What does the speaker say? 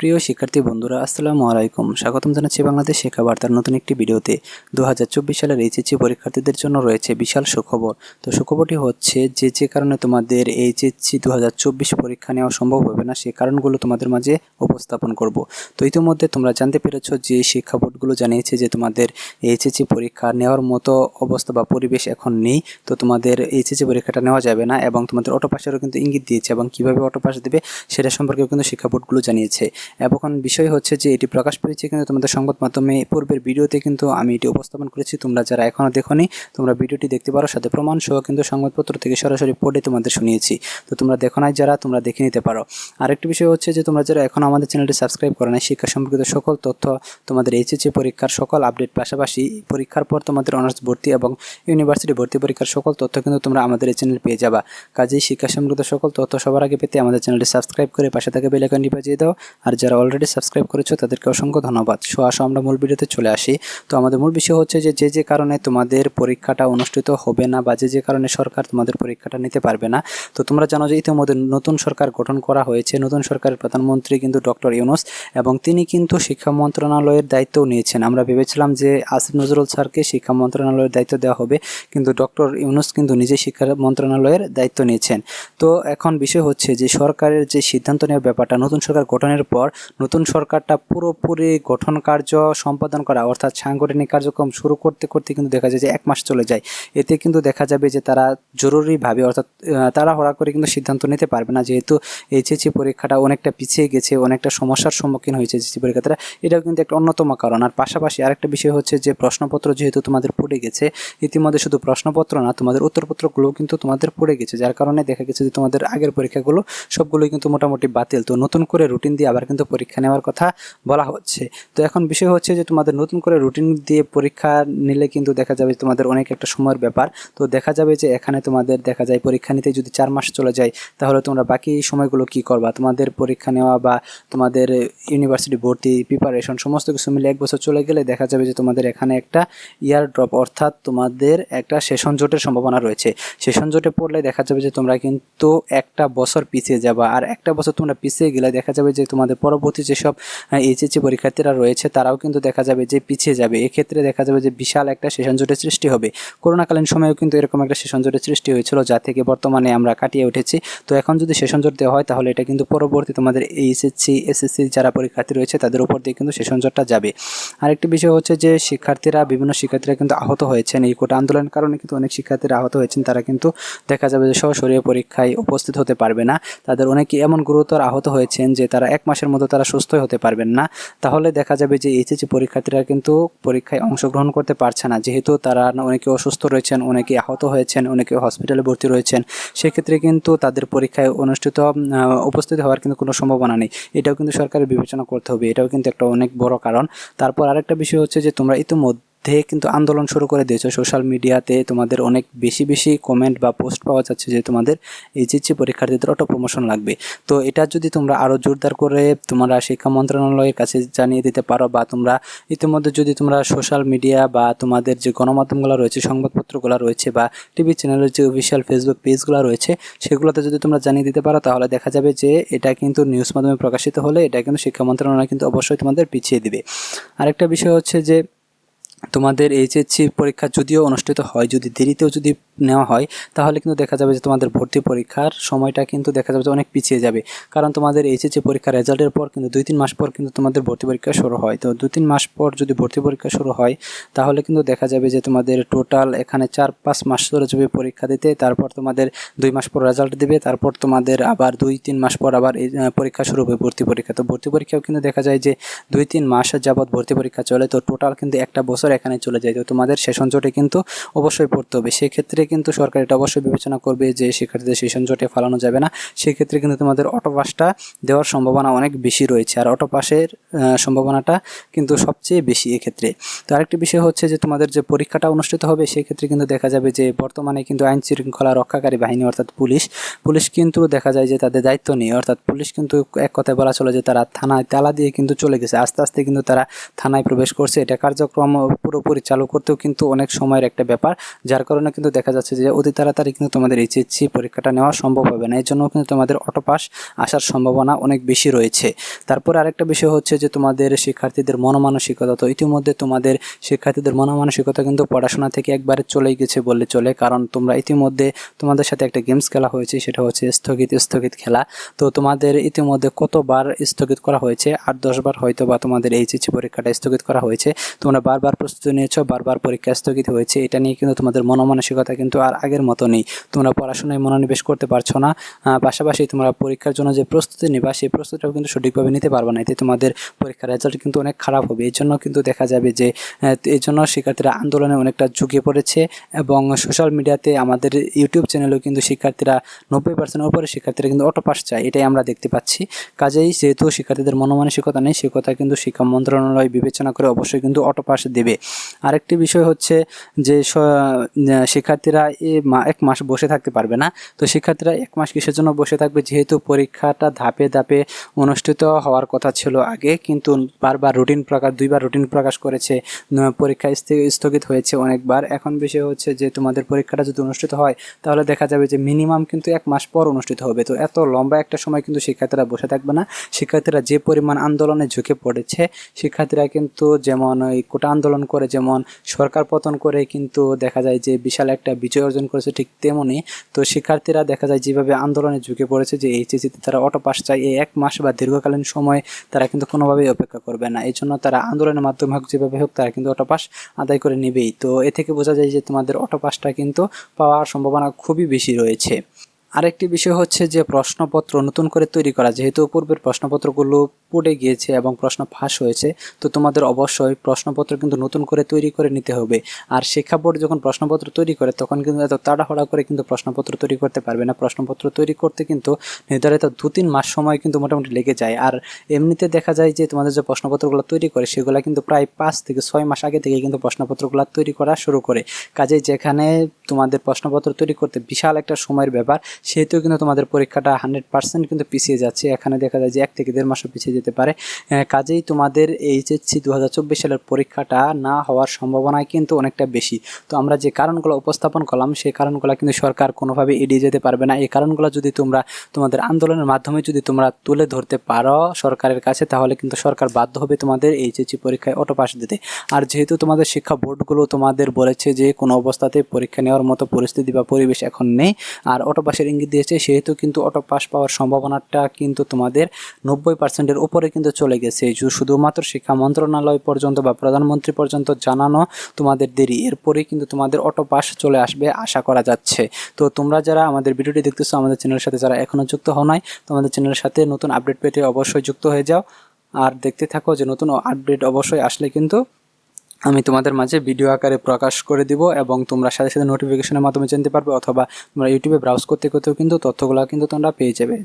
প্রিয় শিক্ষার্থী বন্ধুরা, আসসালামু আলাইকুম। স্বাগতম জানাচ্ছি বাংলাদেশ শিক্ষা বার্তার নতুন একটি ভিডিওতে। দু হাজার চব্বিশ সালের এইচএসসি পরীক্ষার্থীদের জন্য রয়েছে বিশাল সুখবর। তো সুখবরটি হচ্ছে যে যে কারণে তোমাদের এইচএসসি দু হাজার চব্বিশ পরীক্ষা নেওয়া সম্ভব হবে না সেই কারণগুলো তোমাদের মাঝে উপস্থাপন করব। তো ইতিমধ্যে তোমরা জানতে পেরেছ যে, শিক্ষা বোর্ডগুলো জানিয়েছে যে, তোমাদের এইচএসসি পরীক্ষা নেওয়ার মতো অবস্থা বা পরিবেশ এখন নেই। তো তোমাদের এইচএসসি পরীক্ষাটা নেওয়া যাবে না এবং তোমাদের অটো পাসেরও কিন্তু ইঙ্গিত দিয়েছে এবং কীভাবে অটো পাস দেবে, সেটা সম্পর্কেও কিন্তু শিক্ষা বোর্ডগুলো জানিয়েছে। এখন বিষয় হচ্ছে যে এটি প্রকাশ পেয়েছে কিন্তু তোমাদের সংবাদ মাধ্যমে, পূর্বের ভিডিওতে কিন্তু আমি এটি উপস্থাপন করেছি, তোমরা যারা এখনও দেখোনি, তোমরা ভিডিওটি দেখতে পারো, সাথে প্রমাণ সহ কিন্তু সংবাদপত্র থেকে সরাসরি পড়ে তোমাদের শুনিয়েছি। তো তোমরা দেখো নাই যারা, তোমরা দেখে নিতে পারো। আরেকটি বিষয় হচ্ছে যে তোমরা যারা এখন আমাদের চ্যানেলটি সাবস্ক্রাইব করো নাই, শিক্ষা সম্পর্কিত সকল তথ্য তোমাদের এইচএসসি পরীক্ষার সকল আপডেট পাশাপাশি পরীক্ষার পর তোমাদের অনার্স ভর্তি এবং ইউনিভার্সিটি ভর্তি পরীক্ষার সকল তথ্য কিন্তু তোমরা আমাদের এই চ্যানেল পেয়ে যাবা। কাজেই শিক্ষা সম্পর্কিত সকল তথ্য সবার আগে পেতে আমাদের চ্যানেলটি সাবস্ক্রাইব করে পাশে থাকে বেল আইকনটি বাজিয়ে দাও, আর যারা অলরেডি সাবস্ক্রাইব করেছ, তাদেরকে অসংখ্য ধন্যবাদ। সো আসো আমরা মূল ভিডিওতে চলে আসি। তো আমাদের মূল বিষয় হচ্ছে যে যে যে কারণে তোমাদের পরীক্ষাটা অনুষ্ঠিত হবে না বা যে যে কারণে সরকার তোমাদের পরীক্ষাটা নিতে পারবে না, তো তোমরা জানো যে ইতিমধ্যে নতুন সরকার গঠন করা হয়েছে। নতুন সরকারের প্রধানমন্ত্রী কিন্তু ডক্টর ইউনুস এবং তিনি কিন্তু শিক্ষা মন্ত্রণালয়ের দায়িত্বও নিয়েছেন। আমরা ভেবেছিলাম যে আসিফ নজরুল স্যারকে শিক্ষা মন্ত্রণালয়ের দায়িত্ব দেওয়া হবে, কিন্তু ডক্টর ইউনুস কিন্তু নিজে শিক্ষা মন্ত্রণালয়ের দায়িত্ব নিয়েছেন। তো এখন বিষয় হচ্ছে যে, সরকারের যে সিদ্ধান্ত নেওয়ার ব্যাপারটা, নতুন সরকার গঠনের পর নতুন সরকারটা পুরোপুরি গঠন কার্য সম্পাদন করা, অর্থাৎ সাংগঠনিক কার্যক্রম শুরু করতে করতে কিন্তু দেখা যায় যে এক মাস চলে যায়। এতে কিন্তু দেখা যাবে যে তারা জরুরিভাবে, অর্থাৎ তারা হরা করে কিন্তু সিদ্ধান্ত নিতে পারবে না। যেহেতু এইচএসসি পরীক্ষাটা অনেকটা পিছিয়ে গেছে, অনেকটা সমস্যার সম্মুখীন হয়েছে এইচএসসি পরীক্ষাটা এটাও কিন্তু একটা অন্যতম কারণ। আর পাশাপাশি আরেকটা বিষয় হচ্ছে যে প্রশ্নপত্র যেহেতু তোমাদের পড়ে গেছে, ইতিমধ্যে শুধু প্রশ্নপত্র না, তোমাদের উত্তরপত্রগুলো কিন্তু তোমাদের পড়ে গেছে। যার কারণে দেখা গেছে যে তোমাদের আগের পরীক্ষাগুলো সবগুলোই কিন্তু মোটামুটি বাতিল। তো নতুন করে রুটিন দিয়ে আবার কিন্তু পরীক্ষা নেওয়ার কথা বলা হচ্ছে। তো এখন বিষয় হচ্ছে যে তোমাদের নতুন করে রুটিন দিয়ে পরীক্ষা নিলে কিন্তু দেখা যাবে তোমাদের অনেক একটা সময়ের ব্যাপার। তো দেখা যাবে যে এখানে তোমাদের দেখা যায় পরীক্ষা নিতে যদি চার মাস চলে যায়, তাহলে তোমরা বাকি সময়গুলো কি করবা? তোমাদের পরীক্ষা নেওয়া বা তোমাদের ইউনিভার্সিটি ভর্তি প্রিপারেশন সমস্ত কিছু মিলে এক বছর চলে গেলে দেখা যাবে যে তোমাদের এখানে একটা ইয়ার ড্রপ অর্থাৎ তোমাদের একটা সেশন জোটের সম্ভাবনা রয়েছে। সেশন জোটে পড়লে দেখা যাবে যে তোমরা কিন্তু একটা বছর পিছিয়ে যাবা। আর একটা বছর তোমরা পিছিয়ে গেলে দেখা যাবে যে তোমাদের পরবর্তী যেসব এইচএসসি পরীক্ষার্থীরা রয়েছে, তারাও কিন্তু দেখা যাবে যে পিছিয়ে যাবে। এক্ষেত্রে দেখা যাবে যে বিশাল একটা সেশন জোটের সৃষ্টি হবে। করোনাকালীন সময়েও কিন্তু এরকম একটা সেশন জোটের সৃষ্টি হয়েছিল, যা থেকে বর্তমানে আমরা কাটিয়ে উঠেছি। তো এখন যদি সেশন জোট দেওয়া হয়, তাহলে এটা কিন্তু পরবর্তী তোমাদের এইচএসসি, এসএসসি যারা পরীক্ষার্থী রয়েছে, তাদের উপর দিয়ে কিন্তু সেশন জোটটা যাবে। আরেকটি বিষয় হচ্ছে যে শিক্ষার্থীরা, বিভিন্ন শিক্ষার্থীরা কিন্তু আহত হয়েছেন। এই কোটা আন্দোলনের কারণে কিন্তু অনেক শিক্ষার্থীরা আহত হয়েছেন। তারা কিন্তু দেখা যাবে যে সশরীয় পরীক্ষায় উপস্থিত হতে পারবে না। তাদের অনেকে এমন গুরুতর আহত হয়েছেন যে তারা এক মাসের মতো তারা সুস্থ হতে পারবেন না। তাহলে দেখা যাবে যে এইচএসি পরীক্ষার্থীরা কিন্তু পরীক্ষায় অংশগ্রহণ করতে পারছে না। যেহেতু তারা অনেকে অসুস্থ রয়েছেন, অনেকে আহত হয়েছেন, অনেকে হসপিটালে ভর্তি রয়েছেন, সেক্ষেত্রে কিন্তু তাদের পরীক্ষায় অনুষ্ঠিত উপস্থিত হওয়ার কিন্তু কোনো সম্ভাবনা নেই। এটাও কিন্তু সরকারের বিবেচনা করতে হবে। এটাও কিন্তু একটা অনেক বড় কারণ। তারপর আরেকটা বিষয় হচ্ছে যে তোমরা ইতিমধ্যে মধ্যে কিন্তু আন্দোলন শুরু করে দিয়েছে। সোশ্যাল মিডিয়াতে তোমাদের অনেক বেশি বেশি কমেন্ট বা পোস্ট পাওয়া যাচ্ছে যে তোমাদের এইচএসসি পরীক্ষার্থীদের অটো প্রমোশন লাগবে। তো এটা যদি তোমরা আরও জোরদার করে তোমরা শিক্ষা মন্ত্রণালয়ের কাছে জানিয়ে দিতে পারো বা তোমরা ইতিমধ্যে যদি তোমরা সোশ্যাল মিডিয়া বা তোমাদের যে গণমাধ্যমগুলো রয়েছে, সংবাদপত্রগুলো রয়েছে বা টিভি চ্যানেলের যে অফিসিয়াল ফেসবুক পেজগুলো রয়েছে, সেগুলোতে যদি তোমরা জানিয়ে দিতে পারো, তাহলে দেখা যাবে যে এটা কিন্তু নিউজ মাধ্যমে প্রকাশিত হলে এটা কিন্তু শিক্ষা মন্ত্রণালয় কিন্তু অবশ্যই তোমাদের পিছিয়ে দিবে। আরেকটা বিষয় হচ্ছে যে তোমাদের এইচএসসি পরীক্ষা যদিও অনুষ্ঠিত হয় যদি দেরিতেও যদি নেওয়া হয়, তাহলে কিন্তু দেখা যাবে যে তোমাদের ভর্তি পরীক্ষার সময়টা কিন্তু দেখা যাবে যে অনেক পিছিয়ে যাবে। কারণ তোমাদের এইচএসসি পরীক্ষার রেজাল্টের পর কিন্তু দুই তিন মাস পর কিন্তু তোমাদের ভর্তি পরীক্ষা শুরু হয়। তো দুই তিন মাস পর যদি ভর্তি পরীক্ষা শুরু হয়, তাহলে কিন্তু দেখা যাবে যে তোমাদের টোটাল এখানে চার পাঁচ মাস ধরে যাবে পরীক্ষা দিতে, তারপর তোমাদের দুই মাস পর রেজাল্ট দেবে, তারপর তোমাদের আবার দুই তিন মাস পর আবার পরীক্ষা শুরু হবে ভর্তি পরীক্ষা। তো ভর্তি পরীক্ষাও কিন্তু দেখা যায় যে দুই তিন মাস যাবৎ ভর্তি পরীক্ষা চলে, তো টোটাল কিন্তু একটা বছর এখানে চলে যায়। তো তোমাদের সেশন জোটে কিন্তু অবশ্যই পড়তে হবে। সেক্ষেত্রে কিন্তু সরকার এটা অবশ্যই বিবেচনা করবে যে শিক্ষার্থীদের সেশন জোটে ফালানো যাবে না। সেক্ষেত্রে কিন্তু তোমাদের অটো পাসটা দেওয়ার সম্ভাবনা অনেক বেশি রয়েছে। আর অটো পাসের সম্ভাবনাটা কিন্তু সবচেয়ে বেশি এক্ষেত্রে। তো আরেকটি বিষয় হচ্ছে যে তোমাদের যে পরীক্ষাটা অনুষ্ঠিত হবে, সেক্ষেত্রে কিন্তু দেখা যাবে যে বর্তমানে কিন্তু আইন শৃঙ্খলা রক্ষাকারী বাহিনী, অর্থাৎ পুলিশ পুলিশ কিন্তু দেখা যায় যে তাদের দায়িত্ব নেই অর্থাৎ পুলিশ কিন্তু এক কথায় বলা চলে যে তারা থানায় তালা দিয়ে কিন্তু চলে গেছে। আস্তে আস্তে কিন্তু তারা থানায় প্রবেশ করছে। এটা কার্যক্রম পুরোপুরি চালু করতেও কিন্তু অনেক সময়ের একটা ব্যাপার। যার কারণে কিন্তু দেখা যাচ্ছে যে অতি তাড়াতাড়ি কিন্তু তোমাদের এইচএসসি পরীক্ষাটা নেওয়া সম্ভব হবে না। এর জন্য কিন্তু তোমাদের অটোপাস আসার সম্ভাবনা অনেক বেশি রয়েছে। তারপর আরেকটা বিষয় হচ্ছে যে তোমাদের শিক্ষার্থীদের মনোমানসিকতা। তো ইতিমধ্যে তোমাদের শিক্ষার্থীদের মনোমানসিকতা কিন্তু পড়াশোনা থেকে একবারে চলেই গেছে বললে চলে। কারণ তোমরা ইতিমধ্যে তোমাদের সাথে একটা গেমস খেলা হয়েছে, সেটা হচ্ছে স্থগিত স্থগিত খেলা। তো তোমাদের ইতিমধ্যে কতবার স্থগিত করা হয়েছে? আট দশবার হয়তো বা তোমাদের এইচএসসি পরীক্ষাটা স্থগিত করা হয়েছে। তোমরা বারবার প্রস্তুতি নিয়েছো, বারবার পরীক্ষা স্থগিত হয়েছে। এটা নিয়ে কিন্তু তোমাদের মনোমানসিকতা কিন্তু আর আগের মতো নেই। তোমরা পড়াশোনায় মনোনিবেশ করতে পারছ না। পাশাপাশি তোমরা পরীক্ষার জন্য যে প্রস্তুতি নিবা সেই প্রস্তুতিটাও কিন্তু সঠিকভাবে নিতে পারবে না। এতে তোমাদের পরীক্ষার রেজাল্ট কিন্তু অনেক খারাপ হবে। এই জন্য কিন্তু দেখা যাবে যে এই জন্য শিক্ষার্থীরা আন্দোলনে অনেকটা ঝুঁকে পড়েছে এবং সোশ্যাল মিডিয়াতে আমাদের ইউটিউব চ্যানেলেও কিন্তু শিক্ষার্থীরা নব্বই পার্সেন্টের উপরে শিক্ষার্থীরা কিন্তু অটো পাস চায়। এটাই আমরা দেখতে পাচ্ছি। কাজেই যেহেতু শিক্ষার্থীদের মনোমানসিকতা নেই সে কথা কিন্তু শিক্ষা মন্ত্রণালয় বিবেচনা করে অবশ্যই কিন্তু অটো পাস দেবে। আরেকটি বিষয় হচ্ছে যে আহ, শিক্ষার্থীরা এক মাস বসে থাকতে পারবে না। তো শিক্ষার্থীরা এক মাস কিসের জন্য বসে থাকবে? যেহেতু পরীক্ষাটা ধাপে ধাপে অনুষ্ঠিত হওয়ার কথা ছিল আগে, কিন্তু বারবার রুটিন প্রকাশ, দুইবার রুটিন প্রকাশ করেছে পরীক্ষা স্থগিত হয়েছে অনেকবার। এখন বিষয় হচ্ছে যে, তোমাদের পরীক্ষাটা যদি অনুষ্ঠিত হয়, তাহলে দেখা যাবে যে, মিনিমাম কিন্তু এক মাস পর অনুষ্ঠিত হবে। তো এত লম্বা একটা সময় কিন্তু শিক্ষার্থীরা বসে থাকবে না। শিক্ষার্থীরা যে পরিমাণ আন্দোলনে ঝুঁকে পড়েছে, শিক্ষার্থীরা কিন্তু যেমন ওই কোটা আন্দোলন করে, যেমন সরকার পতন করে কিন্তু দেখা যায় যে, বিশাল একটা বিজয় অর্জন করেছে ঠিক তেমনই। তো শিক্ষার্থীরা দেখা যায় যেভাবে আন্দোলনে ঝুঁকে পড়েছে যে এইচএসিতে তারা অটো পাস চায়, এই এক মাস বা দীর্ঘকালীন সময় তারা কিন্তু কোনোভাবেই অপেক্ষা করবে না। এই জন্য তারা আন্দোলনের মাধ্যমে হোক, যেভাবে হোক, তারা কিন্তু অটো পাস আদায় করে নেবেই। তো এ থেকে বোঝা যায় যে তোমাদের অটো পাসটা কিন্তু পাওয়ার সম্ভাবনা খুবই বেশি রয়েছে। আরেকটি বিষয় হচ্ছে যে প্রশ্নপত্র নতুন করে তৈরি করা, যেহেতু পূর্বের প্রশ্নপত্রগুলো পড়ে গিয়েছে এবং প্রশ্ন ফাঁস হয়েছে, তো তোমাদের অবশ্যই প্রশ্নপত্র কিন্তু নতুন করে তৈরি করে নিতে হবে। আর শিক্ষা বোর্ড যখন প্রশ্নপত্র তৈরি করে, তখন কিন্তু এত তাড়াহুড়া করে কিন্তু প্রশ্নপত্র তৈরি করতে পারবে না। প্রশ্নপত্র তৈরি করতে কিন্তু নির্ধারিত দু তিন মাস সময় কিন্তু মোটামুটি লেগে যায়। আর এমনিতে দেখা যায় যে তোমাদের যে প্রশ্নপত্রগুলো তৈরি করে, সেগুলো কিন্তু প্রায় পাঁচ থেকে ছয় মাস আগে থেকে কিন্তু প্রশ্নপত্রগুলো তৈরি করা শুরু করে। কাজেই যেখানে তোমাদের প্রশ্নপত্র তৈরি করতে বিশাল একটা সময়ের ব্যাপার সেহেতু কিন্তু তোমাদের পরীক্ষাটা হান্ড্রেড পার্সেন্ট কিন্তু পিছিয়ে যাচ্ছে। এখানে দেখা যায় যে এক থেকে দেড় মাসও পিছিয়ে যেতে পারে। কাজেই তোমাদের এইচএসসি দু হাজার চব্বিশ সালের পরীক্ষাটা না হওয়ার সম্ভাবনাই কিন্তু অনেকটা বেশি। তো আমরা যে কারণগুলো উপস্থাপন করলাম, সেই কারণগুলো কিন্তু সরকার কোনোভাবে এড়িয়ে যেতে পারবে না। এই কারণগুলো যদি তোমরা তোমাদের আন্দোলনের মাধ্যমে যদি তোমরা তুলে ধরতে পারো সরকারের কাছে, তাহলে কিন্তু সরকার বাধ্য হবে তোমাদের এইচএসসি পরীক্ষায় অটো পাস দিতে। আর যেহেতু তোমাদের শিক্ষা বোর্ডগুলো তোমাদের বলেছে যে কোনো অবস্থাতে পরীক্ষা নেওয়ার মতো পরিস্থিতি বা পরিবেশ এখন নেই, আর অটো পাসের ইঙ্গিত দিয়েছে, সেহেতু কিন্তু অটো পাস পাওয়ার সম্ভাবনাটা কিন্তু তোমাদের নব্বই পার্সেন্টের উপরে কিন্তু চলে গেছে। শুধুমাত্র শিক্ষা মন্ত্রণালয় পর্যন্ত বা প্রধানমন্ত্রী পর্যন্ত জানানো তোমাদের দেরি, এরপরেই কিন্তু তোমাদের অটো পাস চলে আসবে আশা করা যাচ্ছে। তো তোমরা যারা আমাদের ভিডিওটি দেখতেছো, আমাদের চ্যানেলের সাথে যারা এখনও যুক্ত হও নাই, তোমাদের চ্যানেলের সাথে নতুন আপডেট পেতে অবশ্যই যুক্ত হয়ে যাও। আর দেখতে থাকো যে নতুন আপডেট অবশ্যই আসলে কিন্তু আমি তোমাদের মাঝে ভিডিও আকারে প্রকাশ করে দিব এবং তোমরা সাথে সাথে নোটিফিকেশনের মাধ্যমে জানতে পারবে অথবা তোমরা ইউটিউবে ব্রাউজ করতে করতেও কিন্তু তথ্যগুলো কিন্তু তোমরা পেয়ে যাবে।